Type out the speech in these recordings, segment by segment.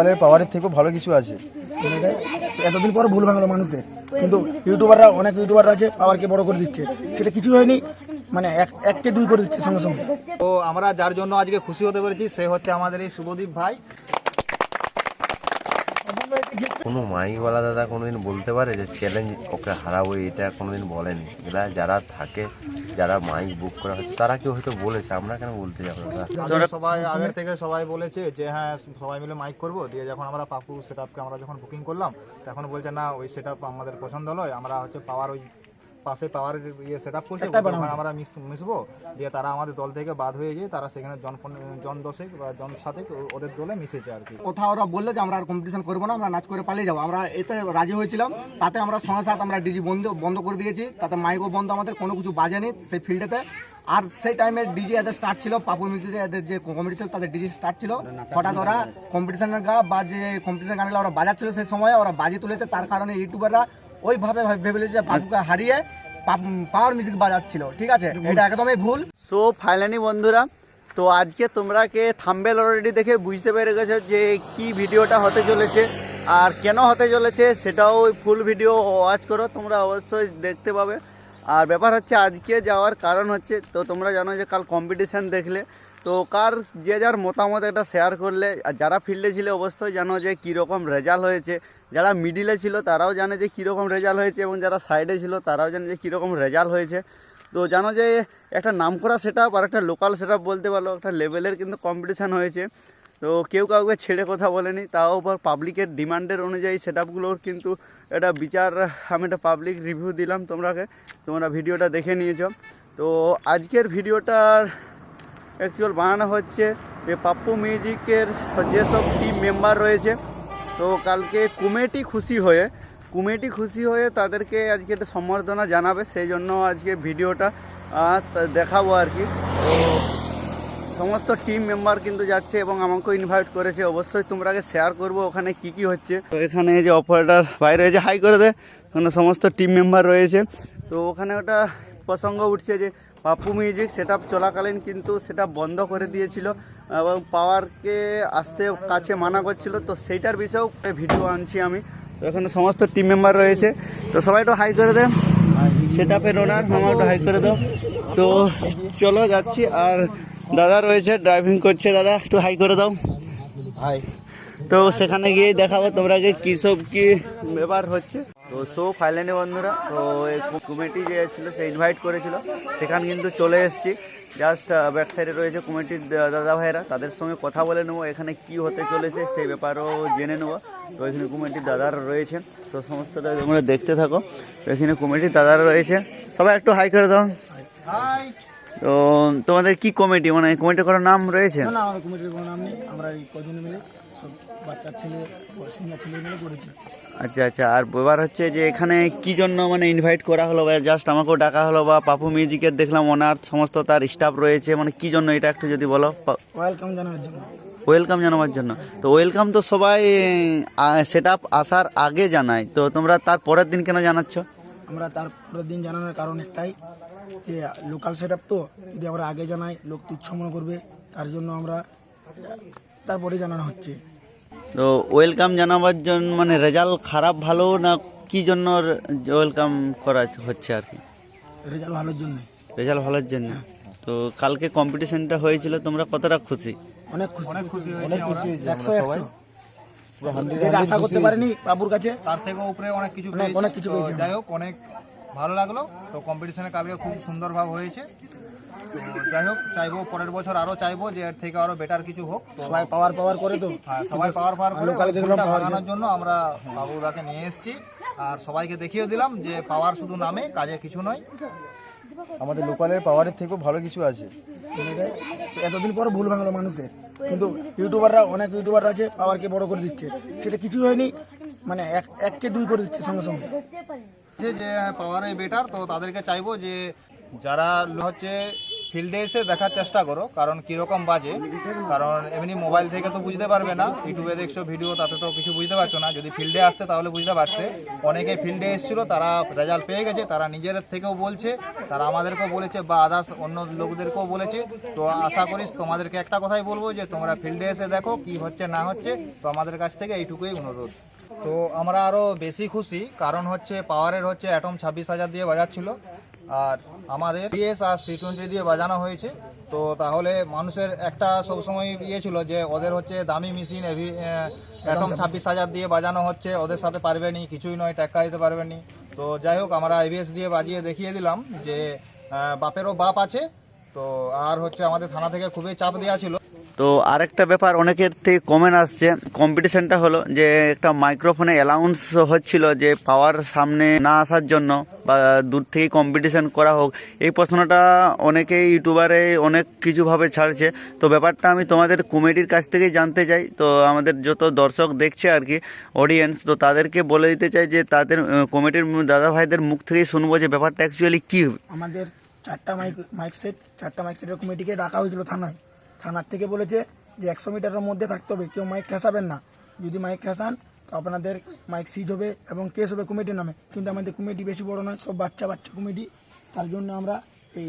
লোকালের পাওয়ারের থেকেও ভালো কিছু আছে। এতদিন পর ভুল ভাঙলো মানুষের। কিন্তু ইউটিউবাররা অনেক ইউটিউবাররা আছে পাওয়ারকে বড় করে দিচ্ছে। সেটা কিছু হয়নি মানে এক এককে দুই করে দিচ্ছে সঙ্গে সঙ্গে। তো আমরা যার জন্য আজকে খুশি হতে পেরেছি সে হচ্ছে আমাদের এই শুভদীপ ভাই। কোনো মাইকওয়ালা দাদা কোনোদিন বলতে পারে যে চ্যালেঞ্জ ওকে হারাবো, এটা কোনোদিন বলেনি। এরা যারা থাকে, যারা মাইক বুক করা হচ্ছে তারা কেউ হয়তো বলেছে, আমরা কেন বলতে যাব দাদা? সবাই আগের থেকে সবাই বলেছে যে হ্যাঁ সবাই মিলে মাইক করব। দিয়ে যখন আমরা পাপু সেট আমরা যখন বুকিং করলাম, তখন বলছে, না, ওই সেট আমাদের পছন্দ হলো আমরা হচ্ছে পাওয়ার ওই পাশে পাওয়ার ইয়ে সেট আপ করছে। ওখানে আমরা মিশ- মিশবো। দিয়ে তারা আমাদের দল থেকে বাদ হয়ে যায় তারা সেখানে জন জন দশেক বা জন ও- ওদের দলে মিশেছে আর কি। কোথাও ওরা বলল যে আমরা আর কম্পিটিশন করব না আমরা নাচ করে পালিয়ে যাব। আমরা এতে রাজি হয়েছিলাম। তাতে আমরা সঙ্গে সাথে আমরা ডিজি বন্ধ বন্ধ করে দিয়েছি। তাতে মাইকও বন্ধ আমাদের কোনো কিছু বাজেনি সেই ফিল্ডেতে। আর সেই টাইমে ডিজি এদের স্টার্ট ছিল পাপুর মিউজিক এদের যে কমিটি ছিল তাদের ডিজি স্টার্ট ছিল। হঠাৎ ওরা কম্পিটিশনের গা বা যে কম্পিটিশন গানগুলো ওরা বাজাচ্ছিল সেই সময় ওরা বাজি তুলেছে। তার কারণে ইউটিউবাররা ওইভাবে ভেবে যে পাপুকে হারিয়ে পাওয়ার মিউজিক বাজাচ্ছিল ঠিক আছে? এটা একদমই ভুল। সো ফাইনালি বন্ধুরা তো আজকে তোমরা কে থাম্বেল অলরেডি দেখে বুঝতে পেরে গেছো যে কি ভিডিওটা হতে চলেছে আর কেন হতে চলেছে সেটাও ফুল ভিডিও ওয়াচ করো তোমরা অবশ্যই দেখতে পাবে। আর ব্যাপার হচ্ছে আজকে যাওয়ার কারণ হচ্ছে তো তোমরা জানো যে কাল কম্পিটিশান দেখলে তো কার যে যার মতামত এটা শেয়ার করলে আর যারা ফিল্ডে ছিল অবশ্যই জানো যে কীরকম রেজাল্ট হয়েছে যারা মিডিলে ছিল, তারাও জানে যে কীরকম রেজাল্ট হয়েছে এবং যারা সাইডে ছিল, তারাও জানে যে কীরকম রেজাল্ট হয়েছে। তো জানো যে, একটা নামকরা সেট আর একটা লোকাল সেট বলতে পারো, একটা লেভেলের কিন্তু কম্পিটিশান হয়েছে। তো কেউ কাউকে ছেড়ে কথা বলেনি, তাও আবার পাবলিকের ডিমান্ডের অনুযায়ী সেট আপগুলোর কিন্তু এটা বিচার, আমি একটা পাবলিক রিভিউ দিলাম তোমরাকে। তোমরা ভিডিওটা দেখে নিয়েছো। তো আজকের ভিডিওটার অ্যাকচুয়াল বানানো হচ্ছে যে পাপ্পু মিউজিকের যেসব টিম মেম্বার রয়েছে তো কালকে কমিটি খুশি হয়ে, কমিটি খুশি হয়ে তাদেরকে আজকে একটা সম্বর্ধনা জানাবে, সেই জন্য আজকে ভিডিওটা দেখাবো আর কি। তো সমস্ত টিম মেম্বার কিন্তু যাচ্ছে এবং আমাকেও ইনভাইট করেছে। অবশ্যই তোমরাকে শেয়ার করব ওখানে কি কি হচ্ছে। তো এখানে যে অপারেটার বাইরে হয়েছে হাই করে দে। ওখানে সমস্ত টিম মেম্বার রয়েছে। তো ওখানে ওটা প্রসঙ্গ উঠছে যে পাপ্পু মিউজিক সেটা চলাকালীন কিন্তু সেটা বন্ধ করে দিয়েছিল এবং পাওয়ারকে আসতে কাছে মানা করছিল। তো সেইটার বিষয়েও ভিডিও আনছি আমি। তো এখানে সমস্ত টিম মেম্বার রয়েছে। তো সবাই একটু হাই করে দেন। সেটা পেন ওনার মামা একটু হাই করে দাও। তো চলো যাচ্ছি। আর দাদা রয়েছে ড্রাইভিং করছে। দাদা একটু হাই করে দাও। হাই তো সেখানে গিয়ে দেখাবো তোমরা কী সব কি ব্যাপার হচ্ছে। তো শো ফাইলেনি বন্ধুরা, তো, এই কমিটি যে ছিল, সে ইনভাইট করেছিল। সেখানে কিন্তু চলে এসেছি। জাস্ট ব্যাক সাইডে রয়েছে কমিটির দাদা ভাইরা তাদের সঙ্গে কথা বলে নেব, এখানে কি হতে চলেছে সেই ব্যাপারও জেনে নেব। তো, এখানে কমিটির দাদারা রয়েছে তো সমস্তটা তোমরা দেখতে থাকো। এখানে কমিটির দাদারা রয়েছে। সবাই একটু হাই করে দাও। তো তোমাদের কি কমিটি মানে কমিটি করার নাম রয়েছে? না আমাদের কমিটির কোনো নাম নেই। আমরা এই কজন মিলে সব বাচ্চা ছেলে সিনিয়র ছেলে মিলে করেছি। আচ্ছা আচ্ছা। আর ব্যাপার হচ্ছে যে এখানে কি জন্য মানে ইনভাইট করা হলো বা জাস্ট আমাকেও ডাকা হলো বা পাপু মিউজিকের দেখলাম ওনার সমস্ত তার স্টাফ রয়েছে। মানে কি জন্য এটা একটু যদি বলো? ওয়েলকাম জানানোর জন্য। ওয়েলকাম জানাবার জন্য। তো ওয়েলকাম তো সবাই সেট আপ আসার আগে জানায়। তো তোমরা তার পরের দিন কেন জানাচ্ছ? আমরা তার পরের দিন জানানোর কারণ একটাই যে লোকাল সেট তো যদি আমরা আগে জানাই লোক তুচ্ছ মনে করবে তার জন্য আমরা তারপরে জানানো হচ্ছে। তো ওয়েলকাম জানাবার জন্য মানে রেজাল্ট খারাপ ভালো না কি জন্য ওয়েলকাম করা হচ্ছে আর কি? রেজাল্ট ভালোর জন্য। রেজাল্ট ভালোর জন্য। তো কালকে কম্পিটিশনটা হয়েছিল তোমরা কতটা খুশি? অনেক খুশি। অনেক খুশি অনেক খুশি। একশো একশো। আশা করতে পারিনি বাবুর কাছে। তার থেকেও উপরে অনেক কিছু অনেক- কিছু। যাই হোক অনেক ভালো লাগল। তো কম্পিটিশনে কালকে খুব সুন্দরভাবে হয়েছে। তো যাই হোক চাইব পরের বছর আরও চাইব যে এর থেকে আরও বেটার কিছু হোক। তো সবাই পাওয়ার পাওয়ার করে তো। হ্যাঁ, সবাই পাওয়ার পাওয়ার করে ভাঙানোর জন্য আমরা বাবুদাকে নিয়ে এসেছি। আর সবাইকে দেখিয়ে দিলাম যে পাওয়ার শুধু নামে কাজে কিছু নয়। আমাদের লোকালের পাওয়ারের থেকেও ভালো কিছু আছে। এতদিন পর ভুল ভাঙলো মানুষের কিন্তু ইউটিউবাররা অনেক ইউটিউবাররা আছে পাওয়ারকে বড় করে দিচ্ছে। সেটা কিছু হয়নি মানে এক এককে দুই করে দিচ্ছে সঙ্গে সঙ্গে। যে যে পাওয়ারে বেটার, তো তাদেরকে চাইব যে যারা হচ্ছে ফিল্ডে এসে দেখার চেষ্টা করো, কারণ কীরকম বাজে। কারণ এমনি মোবাইল থেকে তো বুঝতে পারবে না। ইউটিউবে দেখছ ভিডিও তাতে তো কিছু বুঝতে পারছ না। যদি ফিল্ডে আসতে তাহলে বুঝতে পারতে। অনেকে ফিল্ডে এসেছিল, তারা রেজাল্ট পেয়ে গেছে, তারা নিজের থেকেও বলছে, তারা আমাদেরকেও বলেছে বা আদার্স অন্য লোকদেরকেও বলেছে। তো আশা করি তোমাদেরকে একটা কথাই বলব যে, তোমরা ফিল্ডে এসে দেখো কি হচ্ছে না হচ্ছে। তো আমাদের কাছ থেকে এইটুকুই অনুরোধ। তো আমরা আরও বেশি খুশি। কারণ হচ্ছে পাওয়ারের হচ্ছে অ্যাটম ছাব্বিশ হাজার দিয়ে বাজাচ্ছিল। আর আমাদের পিএস আর সি টোয়েন্টি দিয়ে বাজানো হয়েছে। তো তাহলে মানুষের একটা সবসময় ইয়ে ছিল যে ওদের হচ্ছে দামি মেশিন এভি অ্যাটম ছাব্বিশ হাজার দিয়ে বাজানো হচ্ছে। ওদের সাথে পারবে পারবেনি কিছুই নয় টাকা দিতে পারবেনি। তো যাই হোক আমরা এবিএস দিয়ে বাজিয়ে দেখিয়ে দিলাম যে বাপেরও বাপ আছে। তো আর হচ্ছে আমাদের থানা থেকে খুবই চাপ দেওয়া ছিল। তো আরেকটা ব্যাপার অনেকের থেকে কমেন্ট আসছে। কম্পিটিশনটা হলো যে একটা মাইক্রোফোনে অ্যালাউন্স হচ্ছিল যে পাওয়ার সামনে না আসার জন্য বা দূর থেকে কম্পিটিশন করা হোক। এই প্রশ্নটা অনেকে ইউটিউবারে অনেক কিছুভাবে ছাড়ছে। তো ব্যাপারটা আমি তোমাদের কমিটির কাছ থেকেই জানতে চাই। তো আমাদের যত দর্শক দেখছে আর কি অডিয়েন্স তো তাদেরকে বলে দিতে চাই যে তাদের কমিটির দাদা ভাইদের মুখ থেকেই শুনব যে ব্যাপারটা অ্যাকচুয়ালি কী। আমাদের চারটা মাইক মাইক সেট চারটা মাইক সেটের কমিটিকে ডাকা হয়েছিল থানায়। থানার থেকে বলেছে যে একশো মিটারের মধ্যে থাকতে হবে, কেউ মাইক ঠেসাবেন না। যদি মাইক ঠেসান, তো আপনাদের মাইক সিজ হবে এবং কেস হবে কমিটির নামে। কিন্তু আমাদের কমিটি বেশি বড় নয়, সব বাচ্চা বাচ্চা কমিটি তার জন্য আমরা এই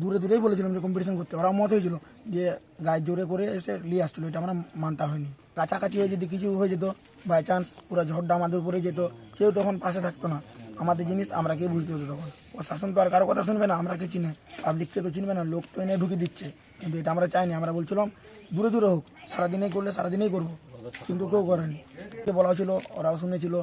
দূরে দূরেই বলেছিলাম যে কম্পিটিশন করতে। ওরা মত হয়েছিল যে গায়ে জোরে করে এসে নিয়ে আসছিল, এটা আমরা মানতে হয়নি। কাছাকাছি হয়ে যদি কিছু হয়ে যেত বাই চান্স পুরো ঝড়টা আমাদের উপরে যেত, কেউ তখন পাশে থাকতো না। আমাদের জিনিস আমরা কে বুঝতে হতো তখন। ও শাসন তো আর কারও কথা শুনবে না আমরা কে চিনে পাবলিককে তো চিনবে না, লোক তো এনে ঢুকে দিচ্ছে। কিন্তু এটা আমরা চাইনি, আমরা বলছিলাম, দূরে দূরে হোক, সারাদিনেই করলে সারাদিনেই করব। কিন্তু কেউ করেনি। বলা ছিল, ওরাও শুনেছিল।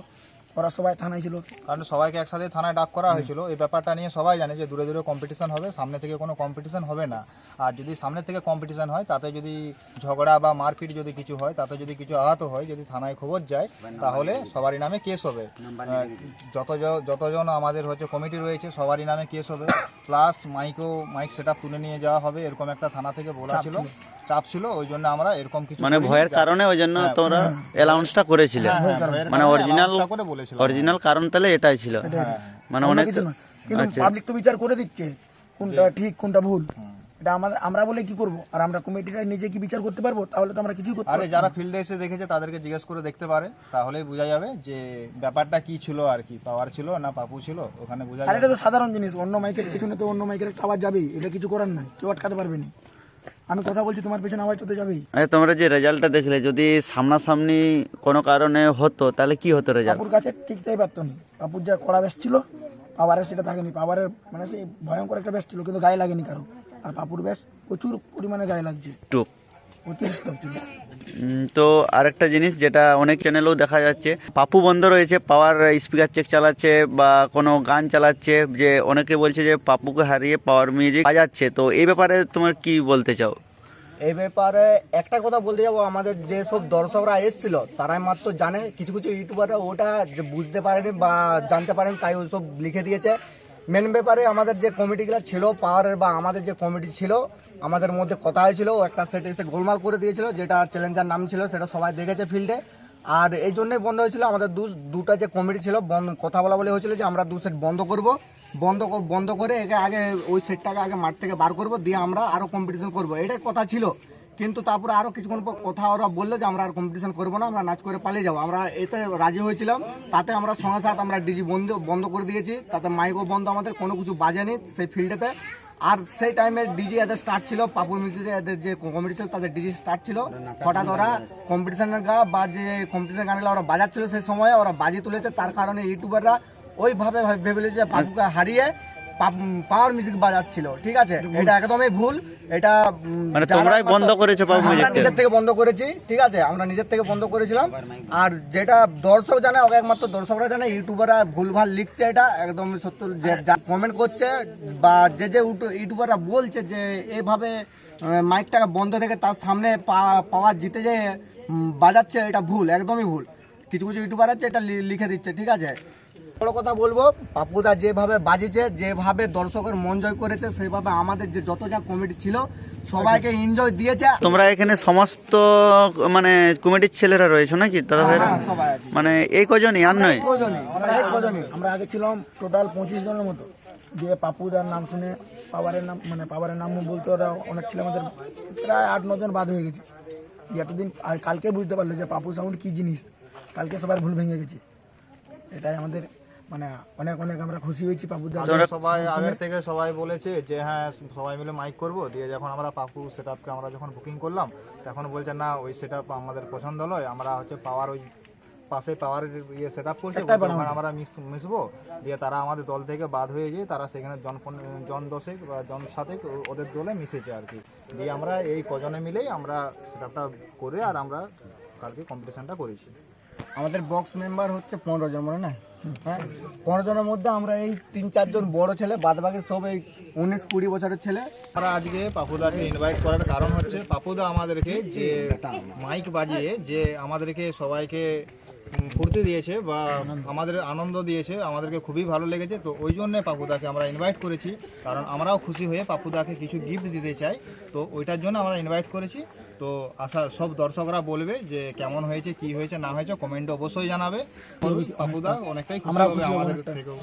ওরা সবাই থানায় ছিল। কারণ সবাইকে একসাথে থানায় ডাক করা হয়েছিল। এই ব্যাপারটা নিয়ে সবাই জানে যে দূরে দূরে কম্পিটিশন হবে সামনে থেকে কোনো কম্পিটিশন হবে না। আর যদি সামনে থেকে কম্পিটিশন হয় তাতে যদি ঝগড়া বা মারপিট যদি কিছু হয় তাতে যদি কিছু আহত হয় যদি থানায় খবর যায় তাহলে সবারই নামে কেস হবে। যত যতজন আমাদের হচ্ছে কমিটি রয়েছে সবারই নামে কেস হবে। প্লাস মাইকও মাইক সেট তুলে নিয়ে যাওয়া হবে এরকম একটা থানা থেকে বলা ছিল। চাপ ছিল ওই জন্য আমরা এরকম কিছু মানে ভয়ের কারণে ওই জন্য তোমরা অ্যালাউন্সটা করেছিলে। হ্যাঁ, হ্যাঁ, ভয়ের মানে অরিজিনাল অরিজিনাল কারণ তাহলে এটাই ছিল। মানে অনেক কিন্তু আচ্ছা। পাবলিক তো বিচার করে দিচ্ছে কোনটা ঠিক কোনটা ভুল। এটা আমাদের আমরা বলে কি করব? আর আমরা কমিটিটা নিজে কি বিচার করতে পারব? তাহলে তো আমরা কিছুই করতে আরে যারা ফিল্ডে এসে দেখেছে তাদেরকে জিজ্ঞেস করে দেখতে পারে। তাহলেই বোঝা যাবে যে ব্যাপারটা কি ছিল আর কি। পাওয়ার ছিল না পাপু ছিল ওখানে বোঝা আর যাবে। এটা তো সাধারণ জিনিস। অন্য মাইকের পিছনে তো অন্য মাইকের একটা আওয়াজ যাবেই। এটা কিছু করার নাই। কেউ আটকাতে পারবে না। আমি কথা বলছি তোমার পেছনে আওয়াজ তো যাবেই আরে তোমরা যে রেজাল্টটা দেখলে যদি সামনাসামনি কোনো কারণে হতো তাহলে কি হতো রেজাল্ট? বাপুর কাছে টিকতেই পারতো না। পাপুর যা কড়া ব্যাস ছিল পাওয়ারের সেটা থাকেনি। পাওয়ারের মানে সেই ভয়ঙ্কর একটা ব্যাস ছিল কিন্তু গায়ে লাগেনি কারও। আর পাপুর ব্যাস প্রচুর পরিমাণে গায়ে লাগছে। টু তো আরেকটা জিনিস যেটা অনেক চ্যানেলেও দেখা যাচ্ছে পাপু বন্ধ রয়েছে পাওয়ার স্পিকার চেক চালাচ্ছে বা কোনো গান চালাচ্ছে যে অনেকে বলছে যে পাপুকে হারিয়ে পাওয়ার মিউজিক বাজাচ্ছে তো এই ব্যাপারে তোমার কি বলতে চাও? এই ব্যাপারে একটা কথা বলতে যাব আমাদের যে সব দর্শকরা এসেছিল তারাই মাত্র জানে কিছু কিছু ইউটিউবাররা ওটা যে বুঝতে পারেনি বা জানতে পারেন তাই ওইসব লিখে দিয়েছে। মেন ব্যাপারে আমাদের যে কমিটিগুলো ছিল পাওয়ারের বা আমাদের যে কমিটি ছিল আমাদের মধ্যে কথা হয়েছিল একটা সেট এসে গোলমাল করে দিয়েছিল, যেটা চ্যালেঞ্জার নাম ছিল, সেটা সবাই দেখেছে ফিল্ডে আর এই জন্যই বন্ধ হয়েছিল, আমাদের দু, দুটা যে কমিটি ছিল, বন্ধ, কথা বলা বলে হয়েছিল যে আমরা দু সেট বন্ধ করব। বন্ধ বন্ধ করে একে আগে ওই সেটটাকে আগে মাঠ থেকে বার করব, দিয়ে আমরা আরও কম্পিটিশন করব। এটাই কথা ছিল। কিন্তু তারপরে আরও কিছুক্ষণ পর কথা ওরা বলল যে আমরা আর কম্পিটিশন করব না, আমরা নাচ করে পালিয়ে যাব। আমরা এতে রাজি হয়েছিলাম। তাতে আমরা সঙ্গে সাথে আমরা ডিজি বন্ধ বন্ধ করে দিয়েছি। তাতে মাইকও বন্ধ, আমাদের কোনো কিছু বাজেনি সেই ফিল্ডেতে আর সেই টাইমে ডিজি এদের স্টার্ট ছিল পাপুর মিউজিক এদের যে কমিটি ছিল তাদের ডিজি স্টার্ট ছিল। হঠাৎ ওরা কম্পিটিশনের গা বা যে কম্পিটিশন গানগুলো ওরা বাজাচ্ছিল সেই সময় ওরা বাজি তুলেছে। তার কারণে ইউটিউবাররা ওইভাবে ভেবেছিল যে পাপুকে হারিয়ে পাওয়ার মিউজিক বাজাচ্ছিল ঠিক আছে? এটা একদমই ভুল। এটা মানে তোমরাই বন্ধ করেছ পাওয়ার আমরা মিউজিকটা? নিজের থেকে বন্ধ করেছি ঠিক আছে? আমরা নিজের থেকে বন্ধ করেছিলাম। আর যেটা দর্শক জানে ওকে একমাত্র দর্শকরা জানে ইউটিউবাররা ভুলভাল লিখছে এটা একদম সত্য যে কমেন্ট করছে বা যে যে ইউটু- ইউটিউবাররা বলছে যে এভাবে মাইকটাকে বন্ধ থেকে তার সামনে পাওয়ার জিতে যে বাজাচ্ছে এটা ভুল একদমই ভুল। কিছু কিছু ইউটিউবার আছে এটা লি- লিখে দিচ্ছে ঠিক আছে? বড় কথা বলব পাপুদা যেভাবে বাজিছে যেভাবে দর্শকের মন জয় করেছে সেভাবে আমাদের যে যত যা কমিটি ছিল সবাইকে এনজয় দিয়েছে। তোমরা এখানে সমস্ত মানে কমিটির ছেলেরা রয়েছে নাকি দাদা ভাইরা হ্যাঁ, সবাই আছে। মানে এই কজনই আর নয়? আমরা আগে ছিলাম টোটাল পঁচিশ জনের মতো। দিয়ে পাপুদার নাম শুনে পাওয়ারের নাম মানে পাওয়ারের নাম বলতে ওরা অনেক ছিল আমাদের প্রায় আট নজন বাদ হয়ে গেছে। এতদিন আর কালকে বুঝতে পারল যে পাপু সাউন্ড কি জিনিস কালকে সবার ভুল ভেঙে গেছে। এটাই আমাদের মানে অনেক অনেক আমরা খুশি হয়েছি পাপুদার আগে সবাই আগের থেকে সবাই বলেছে যে হ্যাঁ সবাই মিলে মাইক করব। দিয়ে যখন আমরা পাপু সেটআপকে আমরা যখন বুকিং করলাম তখন বলছে না ওই সেটআপ আমাদের পছন্দ নয় আমরা হচ্ছে পাওয়ার ওই পাশে পাওয়ারের ইয়ে সেট আপ করছে আমরা মিশ- মিশবো। দিয়ে তারা আমাদের দল থেকে বাদ হয়ে যায় তারা সেখানে জন জন দশেক বা জন সাতেক ও- ওদের দলে মিশেছে আর কি। দিয়ে আমরা এই কজনে মিলেই আমরা সেটআপটা করে আর আমরা কালকে কম্পিটিশনটা করেছি। আমাদের বক্স মেম্বার হচ্ছে পনেরো জন মনে না হ্যাঁ পনেরো জনের মধ্যে আমরা এই তিন, চারজন বড় ছেলে বাদ বাকি সব এই উনিশ, কুড়ি বছরের ছেলে। আমরা আজকে পাপুদাকে ইনভাইট করার কারণ হচ্ছে, পাপুদা আমাদেরকে যে মাইক বাজিয়ে, যে আমাদেরকে সবাইকে ফুর্তি দিয়েছে বা আমাদের আনন্দ দিয়েছে, আমাদেরকে খুবই ভালো লেগেছে। তো ওই জন্য পাপুদাকে আমরা ইনভাইট করেছি, কারণ আমরাও খুশি হয়ে পাপুদাকে কিছু গিফট দিতে চাই। তো ওইটার জন্য আমরা ইনভাইট করেছি। তো আশা সব দর্শকরা বলবে যে কেমন হয়েছে কি হয়েছে না হয়েছে কমেন্টে অবশ্যই জানাবে। পাপুদা অনেকটাই খুশি হবে আমাদের। থেকেও।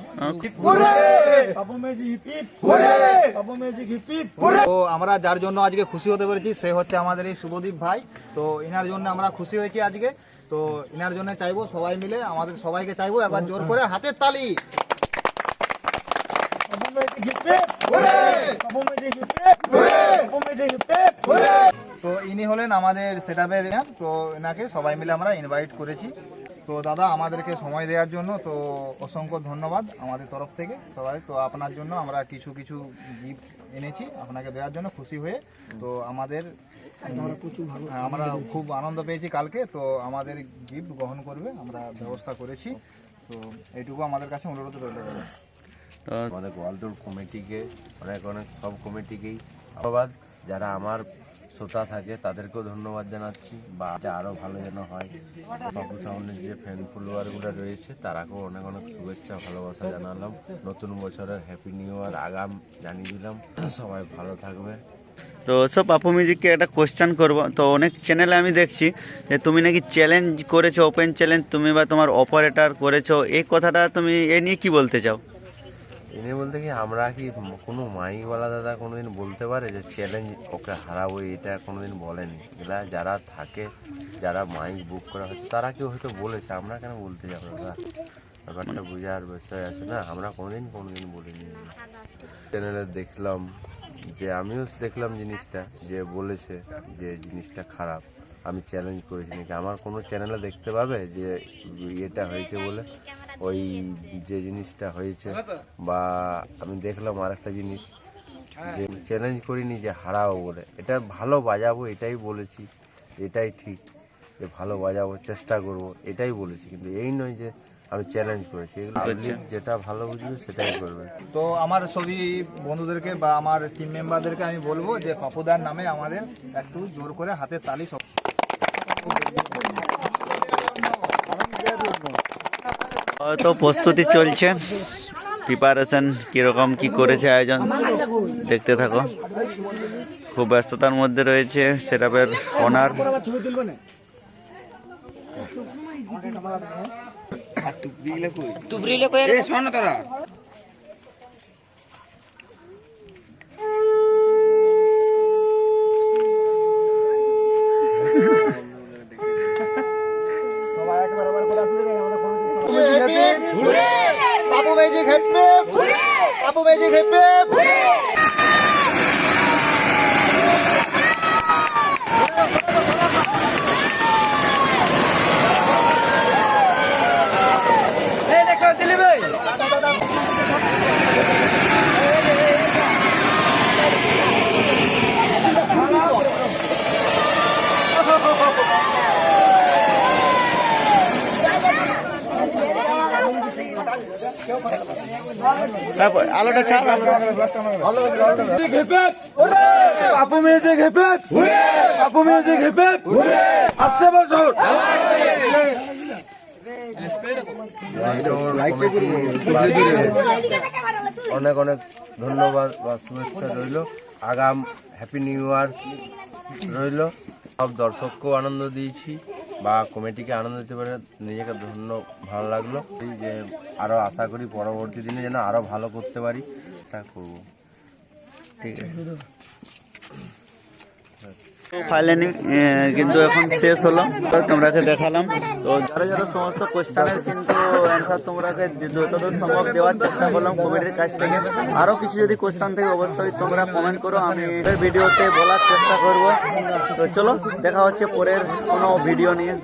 তো আমরা যার জন্য আজকে খুশি হতে পেরেছি সে হচ্ছে আমাদের এই শুভদীপ ভাই। তো এনার জন্য আমরা খুশি হয়েছি আজকে। তো এনার জন্য চাইব সবাই মিলে আমাদের সবাইকে চাইব একবার জোর করে হাতের তালি। তো ইনি হলেন আমাদের সেটআপের তো এনাকে সবাই মিলে আমরা ইনভাইট করেছি। তো দাদা আমাদেরকে সময় দেওয়ার জন্য তো অসংখ্য ধন্যবাদ আমাদের তরফ থেকে সবাই। তো আপনার জন্য আমরা কিছু কিছু গিফট এনেছি আপনাকে দেওয়ার জন্য খুশি হয়ে। তো আমাদের হ্যাঁ, আমরা খুব আনন্দ পেয়েছি কালকে। তো আমাদের গিফট গ্রহণ করবে আমরা ব্যবস্থা করেছি। তো এইটুকু আমাদের কাছে অনুরোধ রইল। আমাদের গোয়ালদুর কমিটিকে অনেক অনেক সব কমিটিকেই ধন্যবাদ। যারা আমার শ্রোতা থাকে তাদেরকেও ধন্যবাদ জানাচ্ছি। বা আরও ভালো যেন হয়। বাবু সাউন্ডের যে ফ্যান ফলোয়ারগুলো রয়েছে তারাকেও অনেক অনেক শুভেচ্ছা ভালোবাসা জানালাম। নতুন বছরের হ্যাপি নিউ ইয়ার আগাম জানিয়ে দিলাম। সবাই ভালো থাকবে। তো সব পাপু মিউজিককে একটা কোশ্চেন করব। তো অনেক চ্যানেলে আমি দেখছি যে তুমি নাকি চ্যালেঞ্জ করেছ ওপেন চ্যালেঞ্জ তুমি বা তোমার অপারেটর করেছ। এই কথাটা তুমি এ নিয়ে কি বলতে চাও? এনে বলতে কি, আমরা কি কোনো মাইকওয়ালা দাদা কোনোদিন বলতে পারে যে চ্যালেঞ্জ ওকে হারাবো, এটা কোনোদিন বলেনি? এগুলা যারা থাকে, যারা মাইক বুক করা হচ্ছে, তারা কেউ হয়তো বলেছে? আমরা কেন বলতে যাব দাদা? ব্যাপারটা বোঝার বিষয় আছে না? আমরা কোনোদিন কোনোদিন বলিনি। চ্যানেলে দেখলাম যে, আমিও দেখলাম জিনিসটা, যে বলেছে যে জিনিসটা খারাপ। আমি চ্যালেঞ্জ করেছি নাকি? আমার কোনো চ্যানেলে দেখতে পাবে যে এটা হয়েছে বলে? ওই যে জিনিসটা হয়েছে বা আমি দেখলাম আর একটা জিনিস যে চ্যালেঞ্জ করিনি যে হারাবো বলে। এটা ভালো বাজাবো এটাই বলেছি এটাই ঠিক যে ভালো বাজাবো চেষ্টা করব এটাই বলেছি। কিন্তু এই নয় যে আমি চ্যালেঞ্জ করেছি যেটা ভালো বুঝবে সেটাই করবে। তো আমার সবই বন্ধুদেরকে বা আমার টিম মেম্বারদেরকে আমি বলব যে পাপুদার নামে আমাদের একটু জোর করে হাতের তালি সব তো প্রস্তুতি চলছে। প্রিপারেশন কীরকম কি করেছে আয়োজন দেখতে থাকো। খুব ব্যস্ততার মধ্যে রয়েছে সেটাপের ওনার তুবরিলে কই? তুবরিলে কই? এ শোনো সবাই পাপু ম্যাজিক হ্যাপি তারপর আলোটা ছাড় আসছে বছর। অনেক অনেক ধন্যবাদ বা শুভেচ্ছা রইল। আগাম হ্যাপি নিউ ইয়ার রইল। সব দর্শককেও আনন্দ দিয়েছি। বা কমিটিকে আনন্দ দিতে পারে নিজেকে ধন্য, ভালো লাগল। যে আরও আশা করি পরবর্তী দিনে যেন আরও ভালো করতে পারি, তা করব। ঠিক আছে। ফাইনালি কিন্তু এখন শেষ হলো। তোমরা তোমরাকে দেখালাম। তো যারা যারা সমস্ত কোয়েশ্চানের কিন্তু অ্যান্সার তোমরাকে যতদূর সম্ভব দেওয়ার চেষ্টা করলাম কমিটির কাছ থেকে। আরও কিছু যদি কোশ্চেন থাকে, অবশ্যই তোমরা কমেন্ট করো। আমি ভিডিওতে বলার চেষ্টা করব। তো চলো, দেখা হচ্ছে পরের কোনো ভিডিও নিয়ে।